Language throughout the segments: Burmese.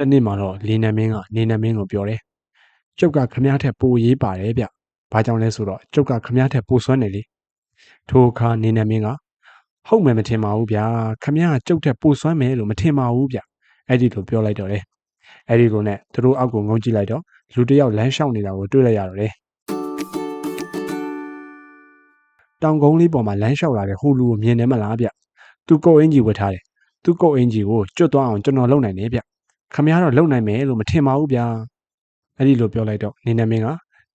တနေ့မှာတော့လေနံမင်းကနေနံမင်းကိုပြောတယ်ကျုပ်ကခမားထက်ပိုရေးပါတယ်ဗျဘာကြောင့်လဲဆိုတော့ကျုပ်ကခမားထက်ပိုစွမ်းတယ်လေထိုအခါနေနံမင်းကဟုတ်မယ်မထင်ပါဘူးဗျာခမားကကျုပ်ထက်ပိုစွမ်းမယ်လို့မထင်ပါဘူးဗျအဲ့ဒီလိုပြောလိုက်တော့တယ်အဲ့ဒီလိုနဲ့သူတို့အောက်ကိုငုံကြည့်လိုက်တော့လူတစ်ယောက်လမ်းလျှောက်နေတာကိုတွေ့လိုက်ရတော့တယ်တောင်ကုန်းလေးပေါ်မှာလမ်းလျှောက်လာတဲ့ဟိုလူကိုမြင်တယ်မလားဗျသူကိုအင်ကြီးဝတ်ထားတယ်သူကိုအင်ကြီးကိုကျွတ်သွားအောင်ကျွန်တော်လုပ်နိုင်တယ်ဗျ ခမားတော့လုံနိုင်မယ်လို့မထင်ပါဘူးဗျာအဲ့ဒီလိုပြောလိုက်တော့နေနမင်းက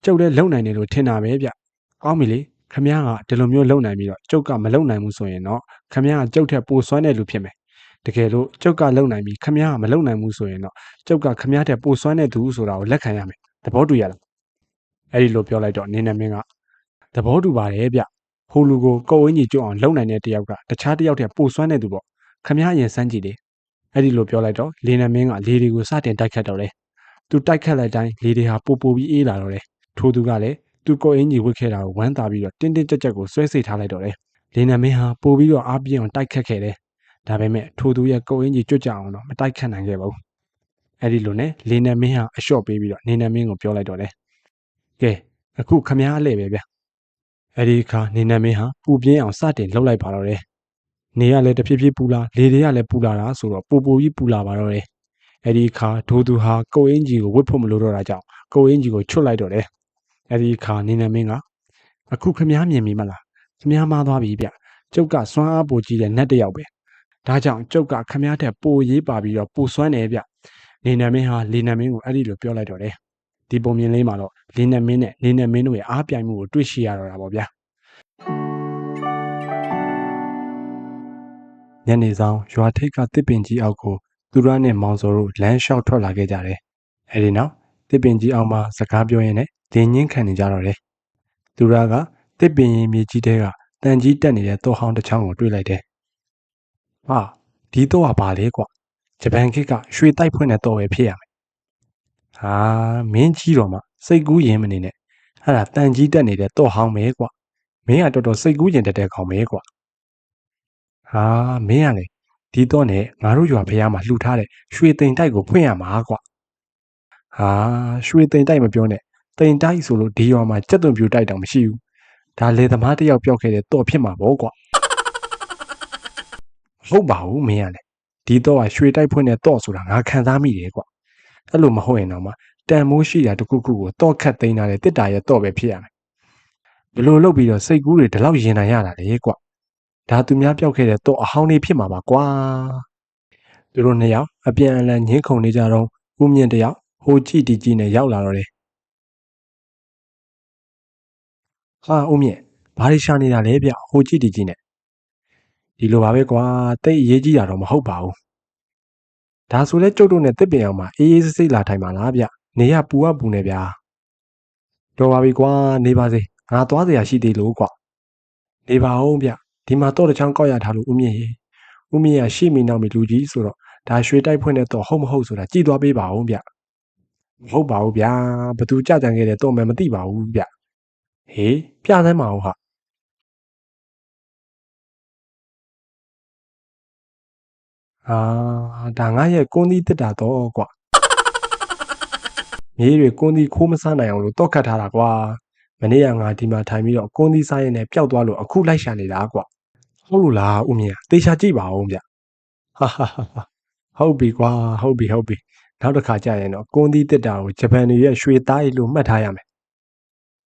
ကျုပ်လည်းလုံနိုင်တယ်လို့ထင်တာပဲဗျကောင်းပြီလေခမားကဒီလိုမျိုးလုံနိုင်ပြီးတော့ကျုပ်ကမလုံနိုင်ဘူးဆိုရင်တော့ခမားကကျုပ်ထက်ပိုစွမ်းတဲ့လူဖြစ်မယ်တကယ်လို့ကျုပ်ကလုံနိုင်ပြီးခမားကမလုံနိုင်ဘူးဆိုရင်တော့ကျုပ်ကခမားထက်ပိုစွမ်းတဲ့သူဆိုတာကိုလက်ခံရမယ်သဘောတူရလားအဲ့ဒီလိုပြောလိုက်တော့နေနမင်းကသဘောတူပါတယ်ဗျဟိုလူကိုကိုယ်ဝင်းကြီးကျွတ်အောင်လုံနိုင်တဲ့တယောက်ကတခြားတယောက်ထက်ပိုစွမ်းတဲ့သူပေါ့ခမားရင်စမ်းကြည့်လေ အဲ့ဒီလိုပြောလိုက်တော့လေနမင်းကလေတွေကိုစတင်တိုက်ခတ်တော့တယ်။သူတိုက်ခတ်လိုက်တိုင်းလေတွေဟာပိုပိုပြီးအေးလာတော့တယ်။ထို့သူကလည်းသူကိုအင်းကြီးဝစ်ခဲ့တာကိုဝမ်းသာပြီးတော့တင်းတင်းကြပ်ကြပ်ကိုဆွဲစိတ်ထားလိုက်တော့တယ်။လေနမင်းဟာပိုပြီးတော့အားပြင်းအောင်တိုက်ခတ်ခဲ့တယ်။ဒါပေမဲ့ထို့သူရဲ့ကိုအင်းကြီးကြွကြအောင်တော့မတိုက်ခတ်နိုင်ခဲ့ပါဘူး။အဲ့ဒီလိုနဲ့လေနမင်းဟာအလျှော့ပေးပြီးတော့နေနမင်းကိုပြောလိုက်တော့တယ်။ကဲအခုခမားအလဲပဲဗျ။အဲ့ဒီအခါနေနမင်းဟာပူပြင်းအောင်စတင်လှုပ်လိုက်ပါတော့တယ်။ နေရလည်းတဖြည်းဖြည်းပူလာလေတွေကလည်းပူလာတာဆိုတော့ပူပူကြီးပူလာပါတော့တယ်အဲ့ဒီအခါဒိုသူဟာကိုအင်းကြီးကိုဝတ်ဖို့မလိုတော့တာကြောင့်ကိုအင်းကြီးကိုချွတ်လိုက်တော့တယ်အဲ့ဒီအခါနေနမင်းကအခုခမားမြင်ပြီမလားခမားမားသွားပြီဗျကျုပ်ကစွမ်းအားပိုကြီးတဲ့နတ်တစ်ယောက်ပဲဒါကြောင့်ကျုပ်ကခမားထက်ပိုရေးပါပြီးတော့ပိုစွမ်းတယ်ဗျနေနမင်းဟာလေနမင်းကိုအဲ့ဒီလိုပြောလိုက်တော့တယ်ဒီပုံမြင်လေးမှာတော့လေနမင်းနဲ့နေနမင်းတို့ရဲ့အားပြိုင်မှုကိုတွေ့ရှိရတော့တာပေါ့ဗျာ ညနေဆောင်ရွာထိပ်ကတစ်ပင်ကြီးအောက်ကိုသူရနဲ့မောင်စောတို့လမ်းလျှောက်ထွက်လာခဲ့ကြတယ်။အဲဒီနောက်တစ်ပင်ကြီးအောက်မှာစကားပြောရင်းနဲ့လင်းငင်းခံနေကြတော့တယ်။သူရကတစ်ပင်ရင်မြေကြီးတဲကတန်ကြီးတက်နေတဲ့တော့ဟောင်းတစ်ချောင်းကိုတွေ့လိုက်တယ်။ဟာဒီတော့ကဘာလဲကွာ။ဂျပန်ခေတ်ကရွှေတိုက်ဖွင့်တဲ့တော့ပဲဖြစ်ရမယ်။ဟာမင်းကြီးတော်မှစိတ်ကူးရင်မနေနဲ့။အဲ့ဒါတန်ကြီးတက်နေတဲ့တော့ဟောင်းပဲကွာ။မင်းကတော်တော်စိတ်ကူးရင်တက်တဲ့ကောင်ပဲကွာ။ ဟာမင်းကလေဒီတော့နဲ့ငါတို့ရွာဖះမှာလှူထားတဲ့ရွှေသိမ်တိုက်ကိုဖွင့်ရမှာကွာဟာရွှေသိမ်တိုက်မပြောနဲ့သိမ်တိုက်ဆိုလို့ဒီရွာမှာစက်သွန်ပြူတိုက်တောင်မရှိဘူးဒါလေသမားတယောက်ပြောခဲ့တဲ့တော့ဖြစ်မှာပေါ့ကွာဟုတ်ပါဘူးမင်းကလေဒီတော့ကရွှေတိုက်ဖွင့်တဲ့တော့ဆိုတာငါခံစားမိတယ်ကွာအဲ့လိုမဟုတ်ရင်တော့မှတန်မိုးရှိတာတခုခုကိုတော့ခတ်သိမ်းတာတဲ့တစ်တာရဲ့တော့ပဲဖြစ်ရမယ်ဘလို့လုပ်ပြီးတော့စိတ်ကူးတွေဒီလောက်ရင်နိုင်ရတာလေကွာ ဒါသူများပြောက်ခဲ့တဲ့တော့အဟောင်းလေးဖြစ်မှာပါကွာသူတို့နှစ်ယောက်အပြန်အလှန်ညှင်းခုန်နေကြတော့ဦးမြင့်တယောက်ဟိုကြည့်ဒီကြည့်နဲ့ရောက်လာတော့တယ်ဟာဦးမြင့်ဘာလို့ရှာနေတာလဲဗျဟိုကြည့်ဒီကြည့်နဲ့ဒီလိုပါပဲကွာတိတ်အရေးကြီးတာတော့မဟုတ်ပါဘူးဒါဆိုလဲကျုပ်တို့နဲ့တစ်ပင်အောင်မှာအေးအေးဆေးဆေးလာထိုင်ပါလားဗျနေရပူရပူနေဗျာတော်ပါပြီကွာနေပါစေငါသွားစရာရှိသေးလို့ကွာနေပါဦးဗျ ဒီမှာတော့တစ်ချောင်းကောက်ရထားလို့ဦးမြင့်ရေဦးမြင့်ရရှေ့မီနောက်မီလူကြီးဆိုတော့ဒါရွှေတိုက်ဖွင့်တဲ့တော့ဟုတ်မဟုတ်ဆိုတာကြည်သွားပေးပါဦးဗျမဟုတ်ပါဘူးဗျာဘသူကြကြံခဲ့တဲ့တော့မှမသိပါဘူးဗျဟေးပြစမ်းပါဦးဟာအာဒါငါရဲ့ကွန်းသီးတက်တာတော့ကွာမြေးတွေကွန်းသီးခိုးမစားနိုင်အောင်လို့တော့ခတ်ထားတာကွာမနေ့ကငါဒီမှာထိုင်ပြီးတော့ကွန်းသီးစားရင်လည်းပျောက်သွားလို့အခုလိုက်ရှာနေတာကွာ ဟုတ်လို့လားဦးမြင့်တေချာကြည့်ပါဦးဗျဟာဟာဟာဟုတ်ပြီကွာဟုတ်ပြီဟုတ်ပြီနောက်တစ်ခါကြာရင်တော့ကွန်းသီးတက်တာကိုဂျပန်တွေရဲ့ရွှေသားရီလို့မှတ်ထားရမယ်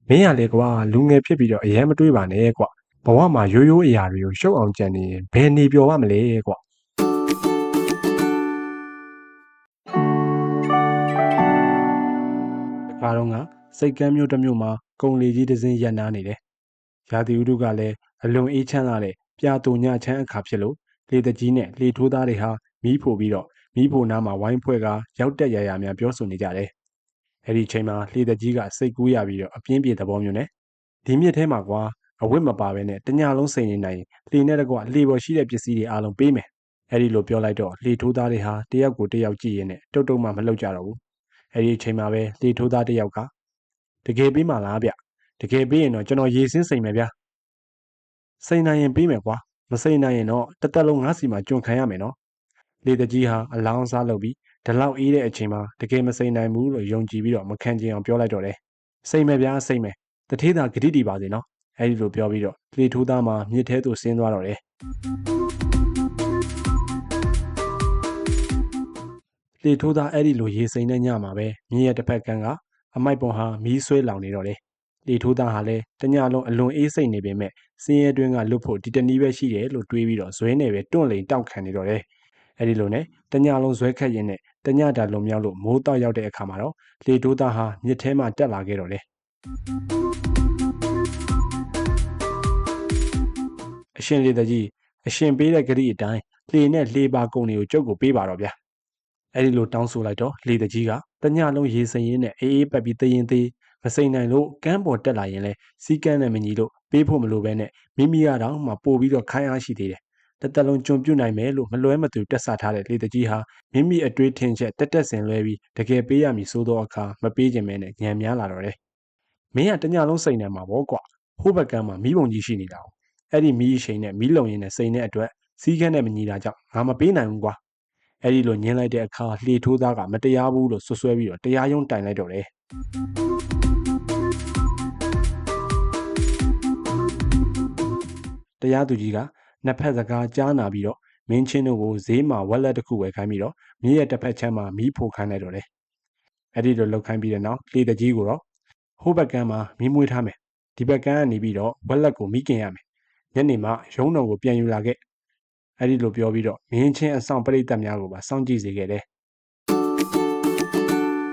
မင်းရလေကွာလူငယ်ဖြစ်ပြီးတော့အရင်မတွေးပါနဲ့ကွာဘဝမှာရိုးရိုးအရာတွေကိုရှုပ်အောင်ကြံနေရင်ဘယ်နေပြောပါမလဲကွာခါတော့ကစိတ်ကမ်းမျိုးတစ်မျိုးမှာကုံလီကြီးတစ်စင်းရက်နားနေတယ်ရာသီဥတုကလည်းအလွန်အေးချမ်းလာတဲ့ ပြာတူညချမ်းအခါဖြစ်လို့လေတကြီးနဲ့လေထိုးသားတွေဟာမီးဖိုပြီးတော့မီးဖိုနားမှာဝိုင်းဖွဲ့ကရောက်တက်ရရများပြောဆိုနေကြတယ်။အဲ့ဒီချိန်မှာလေတကြီးကစိတ်ကူးရပြီးတော့အပြင်းပြေသဘောမျိုးနဲ့ဒီမြစ်ထဲမှာကွာအဝတ်မပါဘဲနဲ့တညလုံးစိန်နေနိုင်လေနဲ့တကွလေပေါ်ရှိတဲ့ပစ္စည်းတွေအားလုံးပေးမယ်။အဲ့ဒီလိုပြောလိုက်တော့လေထိုးသားတွေဟာတယောက်ကိုတယောက်ကြည့်ရင်းနဲ့တုတ်တုတ်မှမလှုပ်ကြတော့ဘူး။အဲ့ဒီချိန်မှာပဲလေထိုးသားတယောက်ကတကယ်ပေးမှလားဗျ။တကယ်ပေးရင်တော့ကျွန်တော်ရေစင်းစိန်မယ်ဗျာ။ စိန်နိုင်ရင်ပေးမယ်ကွာမစိန်နိုင်ရင်တော့တသက်လုံးငါးစီမှာကြုံခံရမယ်နော်လေတကြီးဟာအလောင်းစားလုပ်ပြီးဒီလောက်အေးတဲ့အချိန်မှာတကယ်မစိမ့်နိုင်ဘူးလို့ယုံကြည်ပြီးတော့မခံကျင်အောင်ပြောလိုက်တော့တယ်စိမ့်မယ်ဗျာစိမ့်မယ်တထေးသာဂတိတီပါစေနော်အဲ့ဒီလိုပြောပြီးတော့လေထိုးသားမှာမြစ်ထဲသို့ဆင်းသွားတော့တယ်လေထိုးသားအဲ့ဒီလိုရေစိမ့်တဲ့ညမှာပဲမြင်းရဲ့တစ်ဖက်ကန်းကအမိုက်ပုံဟာမီးဆွဲလောင်နေတော့တယ် လေထိုးသားဟာလည်းတညလုံးအလွန်အေးစိတ်နေပေမဲ့စင်းရဲတွင်းကလွတ်ဖို့ဒီတနည်းပဲရှိတယ်လို့တွေးပြီးတော့ဇွဲနဲ့ပဲတွန့်လိန်တောက်ခံနေတော့တယ်အဲ့ဒီလိုနဲ့တညလုံးဇွဲခတ်ရင်နဲ့တညတာလုံမြောက်လို့မိုးတောက်ရောက်တဲ့အခါမှာတော့လေတိုးသားဟာမြစ်ထဲမှာတက်လာခဲ့တော့တယ်အရှင်လေတကြီးအရှင်ပေးတဲ့ဂရိအတိုင်းလေနဲ့လေပါကုံတွေကိုကျုပ်ကိုပေးပါတော့ဗျာအဲ့ဒီလိုတောင်းဆိုလိုက်တော့လေတကြီးကတညလုံးရေစင်ရင်းနဲ့အေးအေးပက်ပြီးတရင်သေး မစိမ့်နိုင်လို့ကမ်းပေါ်တက်လာရင်လဲစီးကမ်းနဲ့မညီလို့ပေးဖို့မလိုပဲနဲ့မိမိကတော့မှပို့ပြီးတော့ခိုင်းအားရှိသေးတယ်တသက်လုံးကြုံပြုတ်နိုင်မယ်လို့မလွဲမသွေတက်ဆထားတဲ့လေတကြီးဟာမိမိအတွေးထင်ချက်တက်တက်ဆင်လွဲပြီးတကယ်ပေးရမည်ဆိုသောအခါမပေးခြင်းမဲနဲ့ညံများလာတော့တယ်။မင်းကတညလုံးစိတ်နေမှာပေါ့ကွာ။ဟိုးဘက်ကမ်းမှာမီးပုံကြီးရှိနေတာ။အဲ့ဒီမီးအရှိန်နဲ့မီးလုံရင်းနဲ့စိတ်နဲ့အတွက်စီးခဲနဲ့မညီတာကြောင့်ငါမပေးနိုင်ဘူးကွာ။အဲ့ဒီလိုညင်းလိုက်တဲ့အခါလှေထိုးသားကမတရားဘူးလို့ဆွဆွဲပြီးတော့တရားရုံးတိုင်လိုက်တော့တယ်။ တရားသူကြီးကနှစ်ဖက်စကားကြားနာပြီးတော့မင်းချင်းတို့ကိုဈေးမှာဝက်လက်တစ်ခုဝယ်ခိုင်းပြီးတော့မြင်းရဲ့တစ်ဖက်ချမ်းမှာမီးဖိုခိုင်းလိုက်တော့တယ်။အဲ့ဒီလိုလောက်ခိုင်းပြီးတဲ့နောက်လေတကြီးကိုတော့ဟိုးဘက်ကမ်းမှာမီးမွေးထားမယ်။ဒီဘက်ကမ်းကနေပြီးတော့ဝက်လက်ကိုမီးกินရမယ်။ညနေမှရုံးတော်ကိုပြန်ယူလာခဲ့။အဲ့ဒီလိုပြောပြီးတော့မင်းချင်းအဆောင်ပရိသတ်များကိုပါစောင့်ကြည့်စေခဲ့တယ်။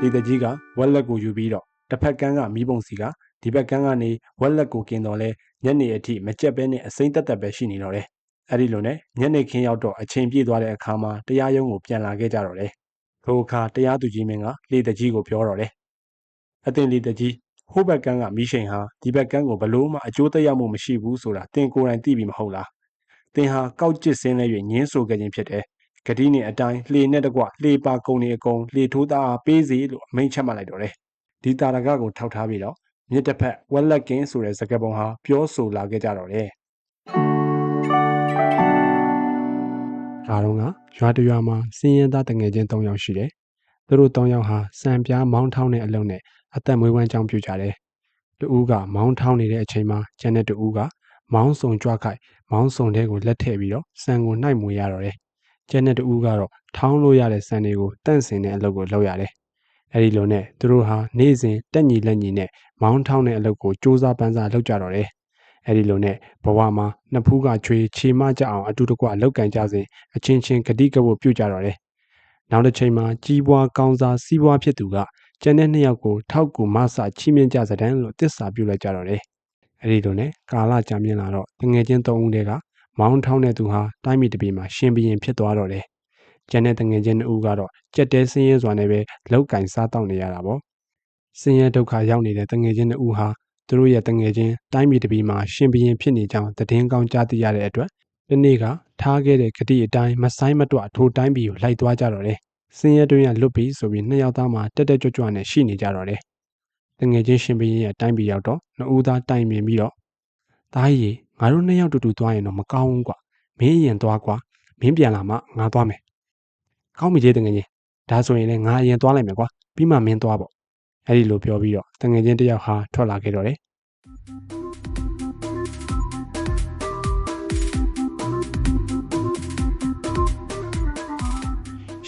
လေတကြီးကဝက်လက်ကိုယူပြီးတော့တစ်ဖက်ကမ်းကမီးပုံစီက ဒီဘက်ကမ်းကနေဝက်လက်ကိုกินတော့လဲညနေအထိမကြက်ပဲနဲ့အစိမ့်တက်တက်ပဲရှိနေတော့တယ်အဲ့ဒီလိုနဲ့ညနေခင်းရောက်တော့အချိန်ပြည့်သွားတဲ့အခါမှာတရားရုံးကိုပြန်လာခဲ့ကြတော့တယ်။ထိုအခါတရားသူကြီးမင်းကလေတကြီးကိုပြောတော့တယ်။အသင်လေတကြီးဟိုဘက်ကန်းကမိရှိန်ဟာဒီဘက်ကန်းကိုဘလို့မှအကျိုးသက်ရောက်မှုမရှိဘူးဆိုတာသင်ကိုယ်တိုင်သိပြီမဟုတ်လား။သင်ဟာကောက်ကျစ်စင်းလဲ၍ညင်းဆိုခဲ့ခြင်းဖြစ်တယ်။ဂတိနဲ့အတိုင်းလှေနဲ့တကွလှေပါကုံနေအကုန်လှေထိုးသားပေးစီလို့အမိန့်ချက်မှတ်လိုက်တော့တယ်။ဒီတာရကကိုထောက်ထားပြီးတော့ မြစ်တစ်ဖက်ဝက်လက်ကင်းဆိုတဲ့စကားပုံဟာပြောဆိုလာခဲ့ကြတော့တယ်။ဒါတော့ကရွာတရွာမှာစင်းရဲသားတငယ်ချင်း၃ယောက်ရှိတယ်။သူတို့၃ယောက်ဟာစံပြားမောင်းထောင်းတဲ့အလုံးနဲ့အသက်မွေးဝမ်းကြောင်းပြုကြတယ်။တူဦးကမောင်းထောင်းနေတဲ့အချိန်မှာကျန်တဲ့တူဦးကမောင်းစုံကြွခိုက်မောင်းစုံတဲ့ကိုလက်ထည့်ပြီးတော့စံကိုနှိုက်မွေရတော့တယ်။ကျန်တဲ့တူဦးကတော့ထောင်းလို့ရတဲ့စံတွေကိုတန့်စင်တဲ့အလုပ်ကိုလုပ်ရတယ်။ အဲဒီလိုနဲ့သူတို့ဟာနေ့စဉ်တက်ညီလက်ညီနဲ့မောင်းထောင်းတဲ့အလုပ်ကိုစူးစမ်းပန်းစားလုပ်ကြတော့တယ်အဲ့ဒီလိုနဲ့ဘဝမှာနှစ်ဖူးကချွေချီမကြအောင်အတူတကွလောက်ကန်ကြစဉ်အချင်းချင်းဂတိကဝတ်ပြုကြတော့တယ်။နောက်တစ်ချိန်မှာကြီးပွားကောင်းစားစီးပွားဖြစ်သူကကျန်တဲ့နှစ်ယောက်ကိုထောက်ကူမဆချီးမြှင့်ကြစတဲ့လို့တစ္ဆာပြုလိုက်ကြတော့တယ်။အဲ့ဒီလိုနဲ့ကာလကြာမြင့်လာတော့ငငယ်ချင်းသုံးဦးတည်းကမောင်းထောင်းတဲ့သူဟာတိုင်းပြည်တစ်ပြည်မှာရှင်ဘရင်ဖြစ်သွားတော့တယ်။ ကျန်တဲ့ငငယ်ချင်းနှစ်ဦးကတော့ကြက်တဲဆင်းရဲစွာနဲ့ပဲလောက်ကင်စားတောက်နေရတာပေါ့။ဆင်းရဲဒုက္ခရောက်နေတဲ့ငငယ်ချင်းနှစ်ဦးဟာသူတို့ရဲ့တငယ်ချင်းတိုင်းပြည်တစ်ပြည်မှာရှင်ဘရင်ဖြစ်နေကြောင်းသတင်းကောင်းကြားသိရတဲ့အတွက်ဒီနေ့ကထားခဲ့တဲ့ဂတိအတိုင်းမဆိုင်မတွထိုတိုင်းပြည်ကိုလိုက်သွားကြတော့တယ်။စင်းရဲတွင်းရလွတ်ပြီးဆိုပြီးနှစ်ယောက်သားမှတက်တက်ကြွကြွနဲ့ရှိနေကြတော့တယ်။တငယ်ချင်းရှင်ဘရင်ရဲ့တိုင်းပြည်ရောက်တော့နှစ်ဦးသားတိုင်ပင်ပြီးတော့သားကြီးငါတို့နှစ်ယောက်တူတူသွားရင်တော့မကောင်းဘူးကွာ။မင်းရင်သွားကွာ။မင်းပြန်လာမှငါသွားမယ်။ ကောင်းပြီလေတငယ်ချင်း။ဒါဆိုရင်လည်းငါအရင်သွားလိုက်မယ်ကွာ။ပြီးမှမင်းသွားပေါ့အဲ့ဒီလိုပြောပြီးတော့တငယ်ချင်းတယောက်ဟာထွက်လာခဲ့တော့တယ်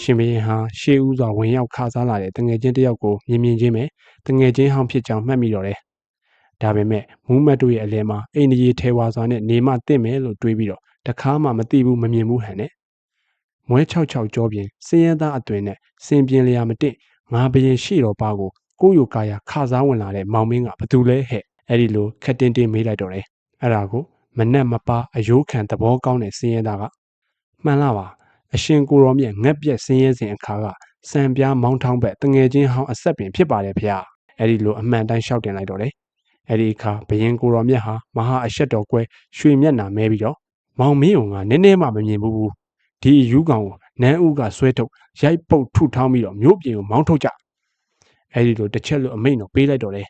ရှင်ဘရင်ဟာရှေးဦးစွာဝင်ရောက်ခါစားလာတဲ့တငယ်ချင်းတယောက်ကိုမြင်မြင်ချင်းပဲတငယ်ချင်းဟောင်းဖြစ်ကြောင်းမှတ်မိတော့တယ်။ဒါပေမဲ့မူးမတ်တို့ရဲ့အလဲမှာအိန္ဒိယထေဝါစွာနဲ့နေမတင့်မယ်လို့တွေးပြီးတော့တခါမှမသိဘူးမမြင်ဘူးဟန်နဲ့ မွဲ66ကြောပြင်စင်းရဲသားအသွင်နဲ့စင်ပြင်းလျာမတစ်ငါဘရင်ရှိတော်ပါကိုကိုယိုကာယာခစားဝင်လာတဲ့မောင်မင်းကဘသူလဲဟဲ့အဲ့ဒီလိုခက်တင်းတင်းမေးလိုက်တော့တယ်အဲ့ဒါကိုမနဲ့မပါအယိုးခံသဘောကောင်းတဲ့စင်းရဲသားကမှန်လားပါအရှင်ကိုရောမြတ်ငက်ပြက်စင်းရဲစဉ်အခါကစံပြားမောင်းထောင်းဘက်တငယ်ချင်းဟောင်းအဆက်ပင်ဖြစ်ပါတယ်ဗျာအဲ့ဒီလိုအမှန်တိုင်းရှောက်တင်လိုက်တော့တယ်အဲ့ဒီအခါဘယင်ကိုရောမြတ်ဟာမဟာအရှက်တော်ကွဲရွှေမျက်နာမဲပြီးတော့မောင်မင်းုံကနည်းနည်းမှမမြင်ဘူး ဒီယူကောင်ကိုနန်းဦးကဆွဲထုတ်ရိုက်ပုတ်ထုထောင်းပြီးတော့မြို့ပြင်ကိုမောင်းထုတ်ကြအဲ့ဒီလိုတစ်ချက်လို့အမိန့်တော့ပေးလိုက်တော့တယ်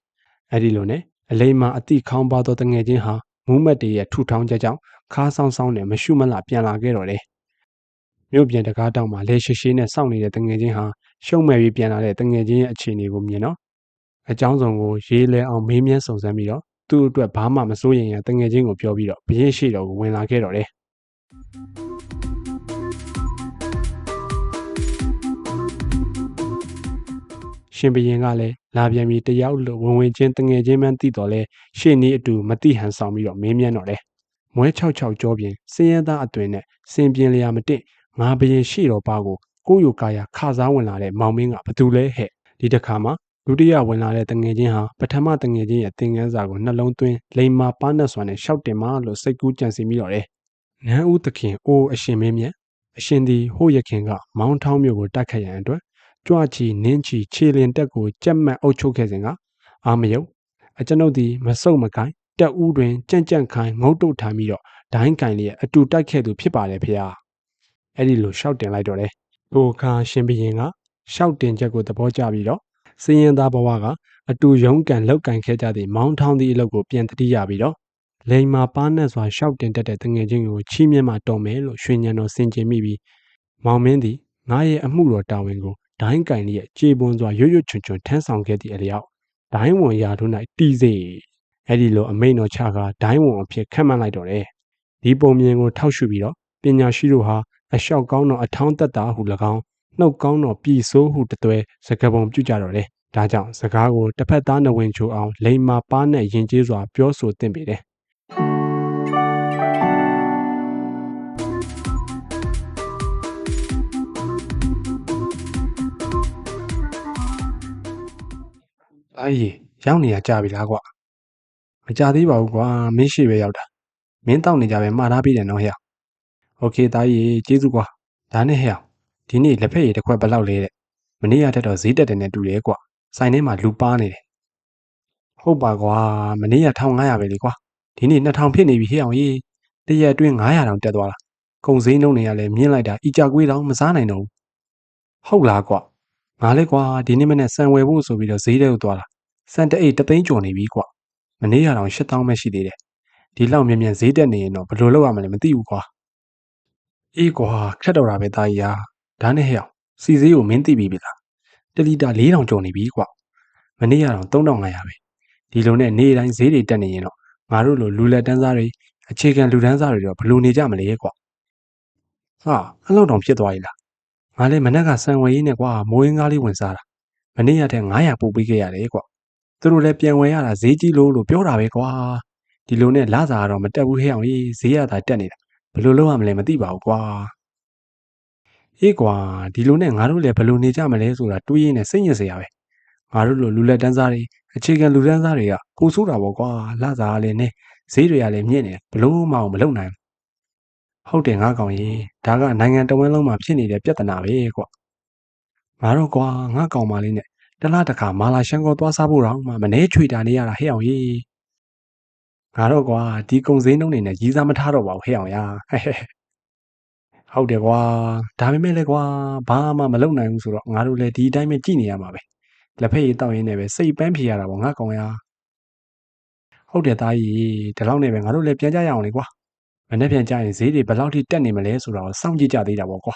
အဲ့ဒီလိုနဲ့အလိမ္မာအတိခေါင်းပါသောတငယ်ချင်းဟာမူးမတ်တေရဲ့ထူထောင်ချက်ကြောင့်ခါးဆောင်ဆောင်နဲ့မရှုမလပြန်လာခဲ့တော့တယ်မြို့ပြင်တကားတောင်မှာလဲရှိရှိနဲ့စောင့်နေတဲ့တငယ်ချင်းဟာရှုံမဲ့ပြီးပြန်လာတဲ့တငယ်ချင်းရဲ့အခြေအနေကိုမြင်တော့အကြောင်းစုံကိုရေးလဲအောင်မေးမြန်းစုံစမ်းပြီးတော့သူ့အတွက်ဘာမှမစိုးရင်ရတငယ်ချင်းကိုပြောပြီးတော့ဘရင်ရှိတော်ကိုဝင်လာခဲ့တော့တယ် ရှင်ဘရင်ကလည်းလာပြန်ပြီးတယောက်လိုဝင်ဝင်ချင်းတငယ်ချင်းမှန်းသိတော်လဲရှေ့နီးအတူမတိဟန်ဆောင်ပြီးတော့မေးမြန်းတော့တယ်မွဲ66ကြောပြင်စင်းရဲသားအသွင်နဲ့စင်ပြင်းလျာမတစ်ငါဘရင်ရှိတော်ပါကိုကိုယ့်ယူကာယခစားဝင်လာတဲ့မောင်မင်းကဘသူလဲဟဲ့ဒီတစ်ခါမှာဒုတိယဝင်လာတဲ့တငယ်ချင်းဟာပထမတငယ်ချင်းရဲ့သင်ခန်းစာကိုနှလုံးသွင်းလိမ္မာပါးနဲ့စွာနဲ့ရှောက်တင်မလို့စိတ်ကူးကြံစီမိတော့တယ်။နန်းဦးသခင်အိုးအရှင်မင်းမြတ်အရှင်သည်ဟိုရခင်ကမောင်းထောင်းမြို့ကိုတိုက်ခတ်ရန်အတွက် ကြွချီနင်းချီခြေလင်တက်ကိုကြက်မှတ်အုပ်ချုပ်ခဲ့စဉ်ကအာမယုတ်အကျွန်ုပ်သည်မဆုတ်မကိုင်းတက်ဦးတွင်ကြံ့ကြံ့ခိုင်းငုတ်တုတ်ထားပြီးတော့ဒိုင်းကင်လျက်အတူတိုက်ခဲ့သူဖြစ်ပါတယ်ဖေ။အဲ့ဒီလိုရှောက်တင်လိုက်တော့တယ်။ဟိုအခါရှင်ဘရင်ကရှောက်တင်ချက်ကိုသဘောကျပြီးတော့စည်ရင်သားဘဝကအတူရုန်းကန်လောက်ကန်ခဲ့ကြသည့်မောင်းထောင်းသည့်အလုပ်ကိုပြန်တတိယပြီးတော့လိန်မာပါးနဲ့စွာရှောက်တင်တတ်တဲ့တငယ်ချင်းကိုချီးမြှင့်မှတော်မယ်လို့ရွှေညံတော်ဆင်ကျင်မိပြီးမောင်မင်းသည်ငါရဲ့အမှုတော်တာဝန်ကို ဒိုင်းကင်လေးရဲ့ကြေပွန်စွာရွရွချွန်ချွန်ထမ်းဆောင်ခဲ့သည့်အလျောက်ဒိုင်းဝန်ရာတို့၌တီးစေအဲ့ဒီလိုအမိန်တော်ချကဒိုင်းဝန်အဖြစ်ခန့်မှန်းလိုက်တော့တယ်ဒီပုံမြင်ကိုထောက်ရှုပြီးတော့ပညာရှိတို့ဟာအလျှောက်ကောင်းသောအထောင်းသက်တာဟု၎င်းနှုတ်ကောင်းသောပြည်ဆိုးဟုတသွဲစကပုံပြုကြတော့တယ်ဒါကြောင့်စကားကိုတစ်ဖက်သားနှဝင်ချိုအောင်လိန်မာပါးနဲ့ယဉ်ကျေးစွာပြောဆိုသင့်ပေတယ်။ အေးရောက်နေရကြပြီလားကွာ။မကြသေးပါဘူးကွာမင်းရှိပဲရောက်တာ။မင်းတောက်နေကြပဲမှားထားပြီးတယ်နော်ဟဲ့။โอเคသားကြီးကျေးဇူးကွာ။ဒါနဲ့ဟဲ့။ဒီနေ့လက်ဖက်ရည်တစ်ခွက်ဘယ်လောက်လဲတဲ့။မနေ့ကတက်တော့ဈေးတက်တယ်နဲ့တူတယ်ကွာ။ဆိုင်ထဲမှာလူပါနေတယ်။ဟုတ်ပါကွာမနေ့က1500ပဲလေကွာ။ဒီနေ့2000ဖြစ်နေပြီဟဲ့အောင်ကြီး။တရက်အတွင်း900တောင်တက်သွားတာ။ကုံစင်းနှုံးတွေကလည်းမြင့်လိုက်တာအီကြကွေးတောင်မစားနိုင်တော့ဘူး။ဟုတ်လားကွာ။ ငါလည်းကွာဒီနေ့မနေ့စံဝယ်ဖို့ဆိုပြီးတော့ဈေးထဲကိုသွားတာ။စံတအိတ်တသိန်းကျော်နေပြီကွာ။မနေ့ကတော့8000ပဲရှိသေးတယ်။ဒီလောက်မြင်မြန်ဈေးတက်နေရင်တော့ဘယ်လိုလုပ်ရမလဲမသိဘူးကွာ။အေးကွာခက်တော့တာပဲသားကြီးဟာ။ဒါနဲ့ဟဲ့အောင်စီဈေးကိုမင်းသိပြီလား။တလီတာ4000ကျော်နေပြီကွာ။မနေ့ကတော့3500ပဲ။ဒီလိုနဲ့နေ့တိုင်းဈေးတွေတက်နေရင်တော့ငါတို့လိုလူလက်တန်းစားတွေအခြေခံလူတန်းစားတွေတော့ဘယ်လိုနေကြမလဲကွာ။ဟာအဲ့လောက်တောင်ဖြစ်သွားပြီလား။ ငါလည်းမနက်ကစံဝယ်ရေးနဲ့ကွာမိုးရင်းကားလေးဝင်စားတာ။မနေ့ကတည်းက900ပို့ပေးခဲ့ရတယ်ကွာ။သူတို့လည်းပြန်ဝယ်ရတာဈေးကြီးလို့လို့ပြောတာပဲကွာ။ဒီလိုနဲ့လစာကတော့မတက်ဘူးဟဲ့အောင်ကြီးဈေးရတာတက်နေတာ။ဘယ်လိုလုပ်ရမလဲမသိပါဘူးကွာ။အေးကွာဒီလိုနဲ့ငါတို့လည်းဘယ်လိုနေကြမလဲဆိုတာတွေးရင်းနဲ့စိတ်ညစ်စရာပဲ။ငါတို့လိုလူလက်တန်းစားတွေအခြေခံလူတန်းစားတွေကကိုဆိုးတာပေါ့ကွာ။လစာကလည်းနဲ့ဈေးတွေကလည်းမြင့်နေဘလို့မှမလုပ်နိုင် ဟုတ်တယ်ငါကောင်ကြီးဒါကနိုင်ငံတဝန်းလုံးမှာဖြစ်နေတဲ့ပြဿနာပဲကွာငါတော့ကွာငါကောင်မလေးနဲ့တလားတခါမာလာရှန်ကောသွားစားဖို့တော့မှမနှဲချွေတာနေရတာဟဲ့အောင်ကြီးငါတော့ကွာဒီကုံစင်းနှုံးနေနဲ့ရီးစားမထားတော့ပါဘူးဟဲ့အောင်ရဟုတ်တယ်ကွာဒါပေမဲ့လည်းကွာဘာမှမလုပ်နိုင်ဘူးဆိုတော့ငါတို့လည်းဒီအတိုင်းပဲကြည့်နေရမှာပဲလက်ဖက်ရည်တောက်ရင်းနဲ့ပဲစိတ်ပန်းဖြေရတာပေါ့ငါကောင်ရဟုတ်တယ်သားကြီးဒီလောက်နဲ့ပဲငါတို့လည်းပြန်ကြရအောင်လေကွာ မနေ့ပြန်ကြရင်ဈေးတွေဘယ်လောက်ထိတက်နေမလဲဆိုတာကိုစောင့်ကြည့်ကြသေးတာပေါ့ကွာ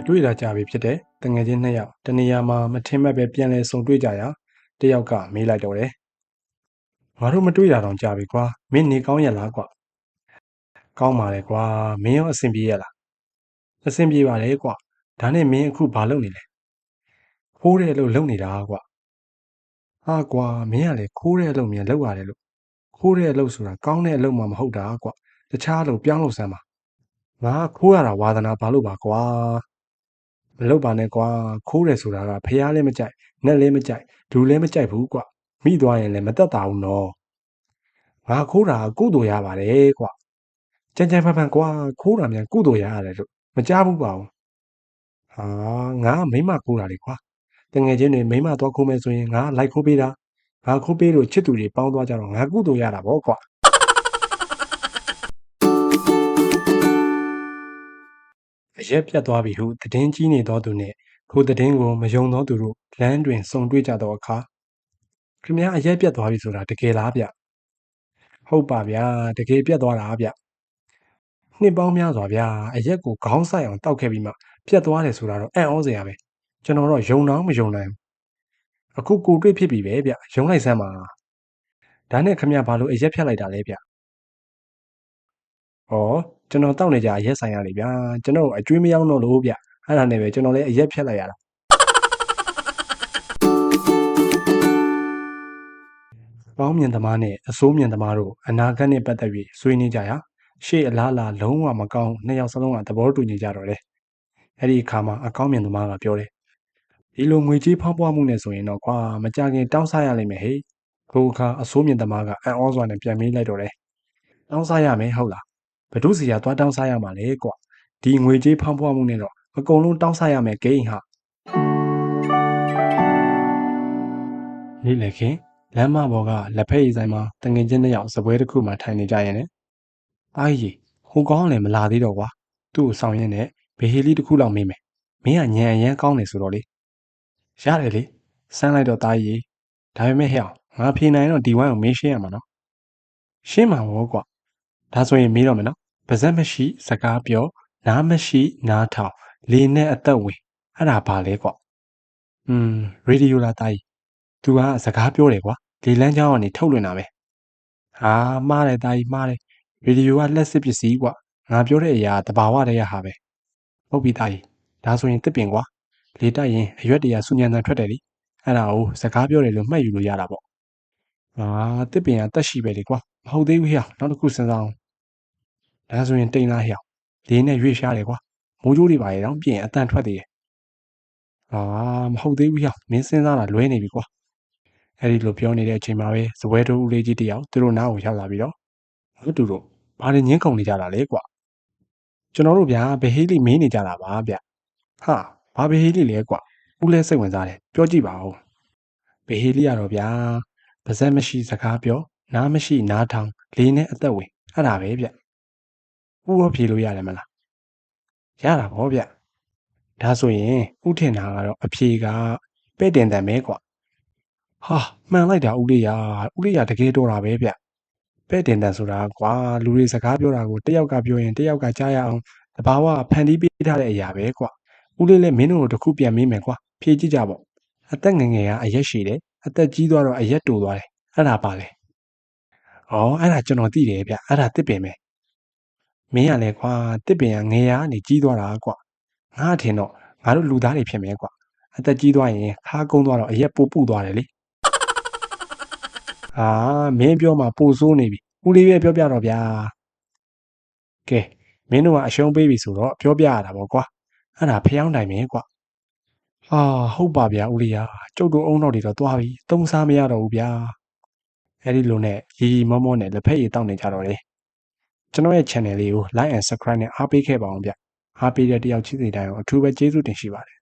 အတွေ့အကြပြီဖြစ်တဲ့တငယ်ချင်းနှစ်ယောက်တနေရာမှာမထင်မှတ်ပဲပြန်လဲဆုံတွေ့ကြရာတယောက်ကမေးလိုက်တော့တယ်ငါတို့မတွေ့ရတော့ကြပြီကွာမင်းနေကောင်းရလားကွာကောင်းပါလေကွာမင်းရောအဆင်ပြေရလားအဆင်ပြေပါလေကွာဒါနဲ့မင်းအခုဘာလုပ်နေလဲ ခိုးတဲ့အလုပ်လုပ်နေတာကွာဟာကွာမင်းကလေခိုးတဲ့အလုပ်မြန်လုပ်ရတယ်လို့ခိုးတဲ့အလုပ်ဆိုတာကောင်းတဲ့အလုပ်မှမဟုတ်တာကွာတခြားအလုပ်ပြောင်းလို့စမ်းပါငါခိုးရတာဝါသနာဘာလို့ပါကွာမလုပ်ပါနဲ့ကွာခိုးတယ်ဆိုတာကဖះလည်းမကြိုက်နက်လည်းမကြိုက်ဒူလည်းမကြိုက်ဘူးကွာမိသွားရင်လည်းမတက်တာဘူးနော်ငါခိုးတာကုသိုလ်ရပါတယ်ကွာကြံကြံဖန်ဖန်ကွာခိုးတာမြန်ကုသိုလ်ရရတယ်လို့မကြားဘူးပါဘူးဟာငါမိမခိုးတာလေကွာ တငယ်ချင်းတွေမိမသွားခိုးမယ်ဆိုရင်ငါလိုက်ခိုးပေးတာငါခိုးပေးလို့ချစ်သူတွေပေါင်းသွားကြတော့ငါကုသိုလ်ရတာပေါ့ကွာအရက်ပြတ်သွားပြီဟုတည်င်းကြီးနေသောသူနှင့်ထိုတည်င်းကိုမယုံသောသူတို့လမ်းတွင်စုံတွေ့ကြသောအခါခင်ဗျားအရက်ပြတ်သွားပြီဆိုတာတကယ်လားဗျဟုတ်ပါဗျာတကယ်ပြတ်သွားတာဗျနှစ်ပေါင်းများစွာဗျာအရက်ကိုခေါင်းဆိုင်အောင်တောက်ခဲ့ပြီးမှပြတ်သွားတယ်ဆိုတာတော့အံ့ဩစရာပဲ ကျွန်တော်တော့ယုံတော့မယုံနိုင်ဘူးအခုကိုတွေ့ဖြစ်ပြီပဲဗျယုံလိုက်စမ်းပါဒါနဲ့ခင်ဗျားဘာလို့အရက်ဖြတ်လိုက်တာလဲဗျဩကျွန်တော်တောက်နေကြအရက်ဆိုင်ရလေဗျာကျွန်တော်အကျွေးမရောက်တော့လို့ဗျအဲ့ဒါနဲ့ပဲကျွန်တော်လည်းအရက်ဖြတ်လိုက်ရတာပေါင်းမြင်သမားနဲ့အစိုးမြင်သမားတို့အနာဂတ်နဲ့ပတ်သက်ပြီးဆွေးနွေးကြရာရှေ့အလားလာလုံးဝမကောင်းနှစ်ယောက်စလုံးကသဘောတူညီကြတော့တယ်အဲ့ဒီအခါမှာအကောင်းမြင်သမားကပြောတယ် ဒီလိုငွေကြေးဖောက်ပွားမှုနဲ့ဆိုရင်တော့ကွာမကြခင်တောင်းစားရလိမ့်မယ်ဟေ့ကိုအခါအစိုးမြင်သမားကအံ့ဩစွာနဲ့ပြန်မေးလိုက်တော့တယ်တောင်းစားရမယ်ဟုတ်လားဘဒုစီကသွားတောင်းစားရမှာလေကွာဒီငွေကြေးဖောက်ပွားမှုနဲ့တော့အကုန်လုံးတောင်းစားရမယ်ဂိမ်းဟာနေ့လေခင်လမ်းမပေါ်ကလက်ဖက်ရည်ဆိုင်မှာတငင်ချင်းတစ်ယောက်စပွဲတစ်ခုမှထိုင်နေကြရင်လေအားကြီးဟိုကောင်းလည်းမလာသေးတော့ကွာသူ့ကိုဆောင်ရင်းနဲ့ဘေဟီလီတစ်ခုလောက်မေးမယ်မင်းကညံအရန်ကောင်းတယ်ဆိုတော့လေ ရတယ်လေစမ်းလိုက်တော့တာကြီးဒါပေမဲ့ဟဲ့အောင်ငါဖြေနိုင်တော့ဒီဝိုင်းကိုမေးရှင်းရမှာနော်ရှင်းမှာဘောကွာဒါဆိုရင်မေးတော့မယ်နော်ပါဇက်မရှိစကားပြောနားမရှိနားထောင်လေနဲ့အသက်ဝင်အဲ့ဒါဘာလဲကွာอืมရေဒီယိုလာတာကြီး तू ကစကားပြောတယ်ကွာလေလန်းချောင်းကနေထုတ်လွှင့်တာပဲဟာမှားတယ်တာကြီးမှားတယ်ရေဒီယိုကလက်စစ်ပစ္စည်းကွာငါပြောတဲ့အရာတဘာဝတည်းရဟာပဲဟုတ်ပြီတာကြီးဒါဆိုရင်တစ်ပင်ကွာ လေတိုက်ရင်အရွက်တရဆူညံတန်ထွက်တယ်လေအဲ့ဒါကိုစကားပြောတယ်လို့မှတ်ယူလို့ရတာပေါ့ဟာတစ်ပင်ကတက်ရှိပဲလေကွာမဟုတ်သေးဘူးဟဲ့နောက်တစ်ခုစဉ်းစားအောင်ဒါဆိုရင်တိန်လားဟဲ့လေးနဲ့ရွေ့ရှားတယ်ကွာမိုးကြိုးတွေပါရဲ့တော့ပြင်အတန်ထွက်သေးတယ်ဟာမဟုတ်သေးဘူးဟဲ့မင်းစဉ်းစားတာလွဲနေပြီကွာအဲ့ဒီလိုပြောနေတဲ့အချိန်မှာပဲဇပွဲတို့ဦးလေးကြီးတယောက်သူတို့နားကိုရောက်လာပြီးတော့ဟုတ်တူတို့ဘာတွေညင်းကုန်နေကြတာလဲကွာကျွန်တော်တို့ဗျာဘဟေးလီမေးနေကြတာပါဗျဟာ ဘာဘဟေးလီလဲကွာဦးလဲစိတ်ဝင်စားတယ်ပြောကြည့်ပါဦးဘဟေးလီကတော့ဗျာပါဇက်မရှိစကားပြောနားမရှိနားထောင်လေးနဲ့အသက်ဝင်အဲ့ဒါပဲဗျဦးရောဖြေလို့ရတယ်မလားရတာဗောဗျဒါဆိုရင်ဥထင်တာကတော့အဖြေကပဲ့တင်တယ်မဲကွာဟာမှန်လိုက်တာဦးလေးရဦးလေးရတကယ်တော်တာပဲဗျပဲ့တင်တယ်ဆိုတာကွာလူတွေစကားပြောတာကိုတယောက်ကပြောရင်တယောက်ကကြားရအောင်တဘာဝဖန်တီးပေးထားတဲ့အရာပဲကွာ ဦးလေးလည်းမင်းတို့ကိုတစ်ခုပြန်မေးမယ်ကွာဖြေကြည့်ကြပေါ့အသက်ငယ်ငယ်ကအရက်ရှိတယ်အသက်ကြီးသွားတော့အရက်တူသွားတယ်အဲ့ဒါပါလေဩအဲ့ဒါကျွန်တော်သိတယ်ဗျအဲ့ဒါတစ်ပင်ပဲမင်းကလည်းကွာတစ်ပင်ကငယ်ရကနေကြီးသွားတာကွာငါအထင်တော့ငါတို့လူသားတွေဖြစ်မယ်ကွာအသက်ကြီးသွားရင်ခါကုန်းသွားတော့အရက်ပိုပူသွားတယ်လေဟာမင်းပြောမှပိုဆိုးနေပြီဦးလေးပဲပြောပြတော့ဗျာကဲမင်းတို့ကအရှုံးပေးပြီဆိုတော့ပြောပြရတာပေါ့ကွာ အဲ့ဒါဖျောင်းတိုင်ပဲကွာဟာဟုတ်ပါဗျာဦးလေးယာကျုပ်တို့အုံတော့တွေတော့သွားပြီသုံးစားမရတော့ဘူးဗျာအဲ့ဒီလိုနဲ့ရီရီမောမောနဲ့လက်ဖက်ရည်တောက်နေကြတော့တယ်ကျွန်တော်ရဲ့ channel လေးကို like and subscribe နဲ့အားပေးခဲ့ပါအောင်ဗျအားပေးတဲ့တယောက်ချင်းစီတိုင်းကိုအထူးပဲကျေးဇူးတင်ရှိပါတယ်